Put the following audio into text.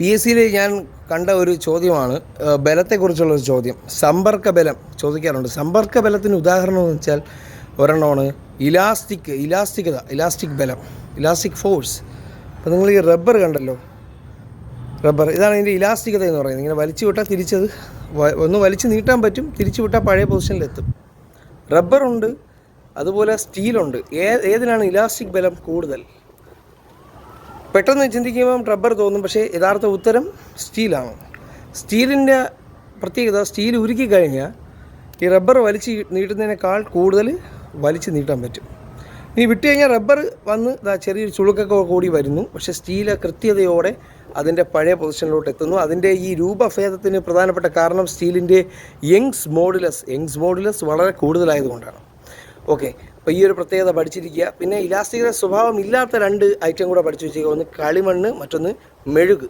P S സിയിൽ ഞാൻ കണ്ട ഒരു ചോദ്യമാണ് ബലത്തെക്കുറിച്ചുള്ള ഒരു ചോദ്യം. സമ്പർക്ക ബലം ചോദിക്കാറുണ്ട്. സമ്പർക്ക ബലത്തിന് ഉദാഹരണം എന്ന് വെച്ചാൽ ഒരെണ്ണമാണ്. ഇലാസ്റ്റിക് ഇലാസ്റ്റികത ഇലാസ്റ്റിക് ബലം ഇലാസ്റ്റിക് ഫോഴ്സ്. അപ്പോൾ നിങ്ങൾ ഈ റബ്ബർ കണ്ടല്ലോ. റബ്ബർ ഇതാണ് ഇതിന്റെ ഇലാസ്റ്റികത എന്ന് പറയുന്നത്. ഇങ്ങനെ വലിച്ചു വിട്ടാൽ തിരിച്ചത് ഒന്ന് വലിച്ചു നീട്ടാൻ പറ്റും തിരിച്ചു വിട്ടാൽ പഴയ പൊസിഷനിലെത്തും റബ്ബറുണ്ട് അതുപോലെ സ്റ്റീലുണ്ട് ഏ ഏതിനാണ് ഇലാസ്റ്റിക് ബലം കൂടുതൽ? പെട്ടെന്ന് ചിന്തിക്കുമ്പം റബ്ബർ തോന്നും പക്ഷേ യഥാർത്ഥ ഉത്തരം സ്റ്റീലാണ്. സ്റ്റീലിന്റെ പ്രത്യേകത സ്റ്റീൽ ഉരുക്കി കഴിഞ്ഞാൽ ഈ റബ്ബർ വലിച്ച് നീട്ടുന്നതിനേക്കാൾ കൂടുതൽ വലിച്ച് നീട്ടാൻ പറ്റും. ഇനി വിട്ട് കഴിഞ്ഞാൽ റബ്ബർ വന്ന് ഇതാ ചെറിയൊരു ചുളുക്കൊക്കെ കൂടി വരുന്നു പക്ഷേ സ്റ്റീൽ കൃത്യതയോടെ അതിന്റെ പഴയ പൊസിഷനിലോട്ട് എത്തുന്നു. അതിന്റെ ഈ രൂപഭേദത്തിന് പ്രധാനപ്പെട്ട കാരണം സ്റ്റീലിന്റെ യങ്സ് മോഡുലസ്. യങ്സ് മോഡുലസ് വളരെ കൂടുതലായതുകൊണ്ടാണ്. ഓക്കെ. അപ്പോൾ ഈ ഒരു പ്രത്യേകത പഠിച്ചിരിക്കുക. പിന്നെ ഇലാസ്റ്റിക്കിന്റെ സ്വഭാവം ഇല്ലാത്ത രണ്ട് ഐറ്റം കൂടെ പഠിച്ചു വെച്ചേക്കുക ഒന്ന് കളിമണ്ണ് മറ്റൊന്ന് മെഴുക്.